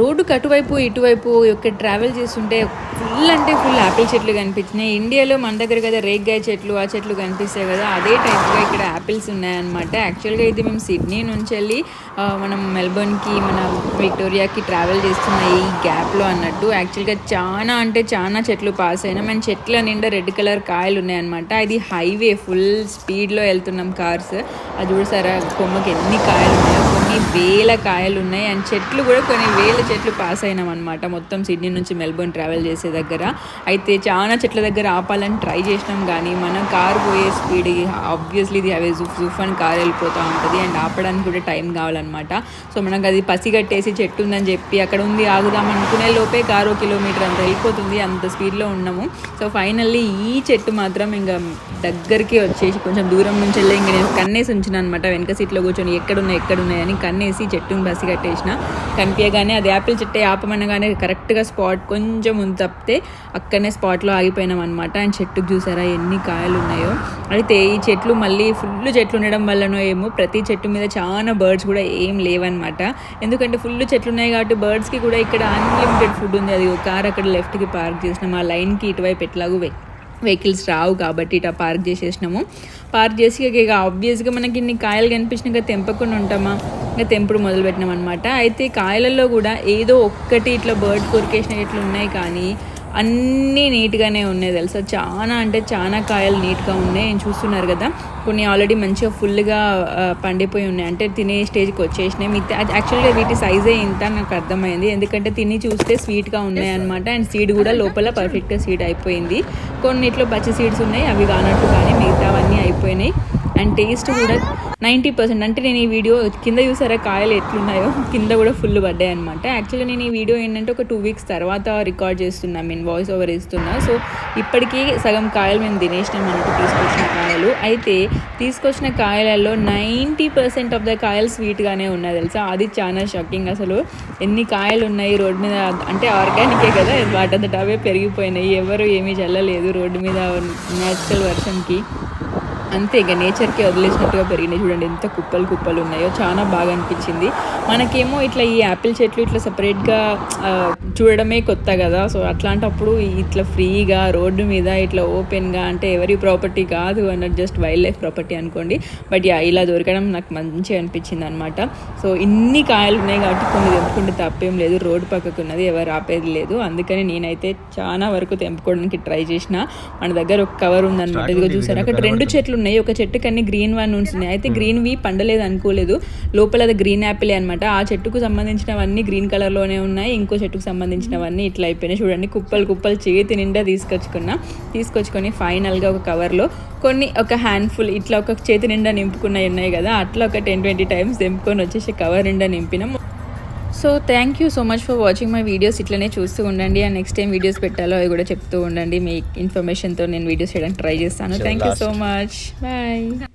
రోడ్డుకు అటువైపు ఇటువైపు యొక్క ట్రావెల్ చేస్తుంటే ఫుల్ అంటే ఫుల్ యాపిల్ చెట్లు కనిపించినాయి. ఇండియాలో మన దగ్గర కదా రేగ్గాయ చెట్లు ఆ చెట్లు కనిపిస్తాయి కదా. అదే టైప్గా ఇక్కడ యాపిల్స్ ఉన్నాయన్నమాట. యాక్చువల్గా ఇది మేము సిడ్నీ నుంచి వెళ్ళి మనం మెల్బోర్న్కి మన విక్టోరియాకి ట్రావెల్ చేస్తున్న ఈ గ్యాప్లో అన్నట్టు యాక్చువల్గా చాలా అంటే చాలా చెట్లు పాస్ అయినా మన చెట్ల నిండా రెడ్ కలర్ కాయలు ఉన్నాయన్నమాట. ఇది హైవే ఫుల్ స్పీడ్లో వెళ్తున్నాం కార్స్ అది చూడసారా కొమ్మకి ఎన్ని కాయలు ఉన్నాయో కొన్ని వేల కాయలు ఉన్నాయి. అండ్ చెట్లు కూడా కొన్ని వేల చెట్లు పాస్ అయినాం అనమాట మొత్తం సిడ్నీ నుంచి మెల్బోర్న్ ట్రావెల్ చేసే దగ్గర. అయితే చాలా చెట్ల దగ్గర ఆపాలని ట్రై చేసినాం కానీ మన కార్ పోయే స్పీడ్ ఆబ్వియస్లీ ఇది అవే జుఫ్ జుఫ్ అని కార్ వెళ్ళిపోతూ ఉంటుంది. అండ్ ఆపడానికి కూడా టైం కావాలన్నమాట. సో మనకు అది పసిగట్టేసి చెట్టు ఉందని చెప్పి అక్కడ ఉంది ఆగుదాం అనుకునే లోపే కారు కిలోమీటర్ అంత వెళ్ళిపోతుంది. అంత స్పీడ్లో ఉన్నాము. సో ఫైనల్లీ ఈ చెట్టు మాత్రం ఇంకా దగ్గరికి వచ్చేసి కొంచెం దూరం నుంచి వెళ్ళి ఇంక నేను కన్నేసి ఉంచిన అనమాట వెనక సీట్లో కూర్చొని ఎక్కడున్నాయి ఎక్కడున్నాయని కన్నేసి చెట్టుని బసి కట్టేసిన. కనిపించగానే అది యాపిల్ చెట్టే ఆపమనగానే కరెక్ట్గా స్పాట్ కొంచెం ముందు తప్పితే అక్కడనే స్పాట్లో ఆగిపోయినాం అనమాట అండ్ చెట్టుకు చూసారా ఎన్ని కాయలు ఉన్నాయో అయితే ఈ చెట్లు మళ్ళీ ఫుల్ చెట్లు ఉండడం వల్లనో ఏమో ప్రతి చెట్టు మీద చాలా బర్డ్స్ కూడా ఏం లేవన్నమాట. ఎందుకంటే ఫుల్ చెట్లు ఉన్నాయి కాబట్టి బర్డ్స్కి కూడా ఇక్కడ అన్లిమిటెడ్ ఫుడ్ ఉంది. అది ఒక కార్ అక్కడ లెఫ్ట్కి పార్క్ చేసినాం. ఆ లైన్కి ఇటువైపు ఎట్లాగూ వెహికల్స్ రావు కాబట్టి ఇట్లా పార్క్ చేసేసినాము. పార్క్ చేసి ఇక ఆబ్వియస్గా మనకి ఇన్ని కాయలు కనిపించినాక తెంపకుండా ఉంటామా? ఇంకా తెంపుడు మొదలుపెట్టినాం అనమాట అయితే కాయలలో కూడా ఏదో ఒక్కటి ఇట్లా బర్డ్ కొరికేసిన ఇట్లా ఉన్నాయి కానీ అన్నీ నీట్గానే ఉన్నాయి తెలుసా? చాలా అంటే చాలా కాయలు నీట్గా ఉన్నాయి. నేను చూస్తున్నారు కదా? కొన్ని ఆల్రెడీ మంచిగా ఫుల్గా పండిపోయి ఉన్నాయి. అంటే తినే స్టేజ్కి వచ్చేసినాయి. మిగతా యాక్చువల్గా వీటి సైజే ఇంత నాకు అర్థమైంది. ఎందుకంటే తిని చూస్తే స్వీట్గా ఉన్నాయి అనమాట అండ్ సీడ్ కూడా లోపల పర్ఫెక్ట్గా సీడ్ అయిపోయింది. కొన్నిట్లో పచ్చి సీడ్స్ ఉన్నాయి అవి కానట్టు కానీ మిగతావన్నీ అయిపోయినాయి. అండ్ టేస్ట్ కూడా నైంటీ పర్సెంట్ అంటే నేను ఈ వీడియో కింద చూసారా కాయలు ఎట్లున్నాయో? కింద కూడా ఫుల్ పడ్డాయి అనమాట యాక్చువల్గా నేను ఈ వీడియో ఏంటంటే ఒక టూ వీక్స్ తర్వాత రికార్డ్ చేస్తున్నా నేను వాయిస్ ఓవర్ ఇస్తున్నా సో ఇప్పటికీ సగం కాయలు మేము తినేసినాం అన్నట్టు తీసుకొచ్చిన కాయలు. అయితే తీసుకొచ్చిన కాయలలో నైంటీ పర్సెంట్ ఆఫ్ ద కాయలు స్వీట్గానే ఉన్నాయి తెలుసా? అది చాలా షాకింగ్ అసలు. ఎన్ని కాయలు ఉన్నాయి రోడ్డు మీద? అంటే ఆర్గానికే కదా వాటంతట అవే పెరిగిపోయినాయి. ఎవరు ఏమీ చల్లలేదు రోడ్డు మీద న్యాచురల్ వర్షంకి. అంతే ఇక నేచర్కి వదిలేసినట్టుగా పెరిగినాయి చూడండి ఎంత కుప్పలు కుప్పలు ఉన్నాయో చాలా బాగా అనిపించింది. మనకేమో ఇట్లా ఈ యాపిల్ చెట్లు ఇట్లా సపరేట్గా చూడడమే కొత్త కదా. సో అట్లాంటప్పుడు ఇట్లా ఫ్రీగా రోడ్డు మీద ఇట్లా ఓపెన్గా అంటే ఎవరి ప్రాపర్టీ కాదు అన్నట్టు జస్ట్ వైల్డ్ లైఫ్ ప్రాపర్టీ అనుకోండి బట్ ఇలా దొరకడం నాకు మంచిగా అనిపించింది అనమాట సో ఇన్ని కాయలు ఉన్నాయి కాబట్టి కొన్ని తెంపుకుంటే తప్పేం లేదు. రోడ్డు పక్కకు ఉన్నది ఎవరు ఆపేది లేదు. అందుకని నేనైతే చాలా వరకు తెంపుకోవడానికి ట్రై చేసిన. మన దగ్గర ఒక కవర్ ఉందన్నమాట ఇదిగో చూసారు అక్కడ రెండు చెట్లు ఉన్నాయి. ఒక చెట్టుకి అన్ని గ్రీన్ వన్ ఉన్నాయి అయితే గ్రీన్వి పండలేదు అనుకోలేదు. లోపల అది గ్రీన్ యాపిల్ అనమాట ఆ చెట్టుకు సంబంధించినవన్నీ గ్రీన్ కలర్లోనే ఉన్నాయి. ఇంకో చెట్టుకు సంబంధించినవన్నీ ఇట్లా అయిపోయినాయి. చూడండి కుప్పలు కుప్పలు చేతి నిండా తీసుకొచ్చుకున్నా. తీసుకొచ్చుకొని ఫైనల్గా ఒక కవర్లో కొన్ని ఒక హ్యాండ్ఫుల్ ఇట్లా ఒక చేతి నిండా నింపుకున్నవి ఉన్నాయి కదా అట్లా ఒక టెన్ ట్వంటీ టైమ్స్ నింపుకొని వచ్చేసి కవర్ నిండా నింపినాం. So thank you so much for watching my videos. ఇట్లనే చూస్తూ ఉండండి. అండ్ నెక్స్ట్ టైం వీడియోస్ పెట్టాలో అవి కూడా చెప్తూ ఉండండి. మీ ఇన్ఫర్మేషన్తో నేను వీడియోస్ చేయడానికి ట్రై చేస్తాను. Thank you so much bye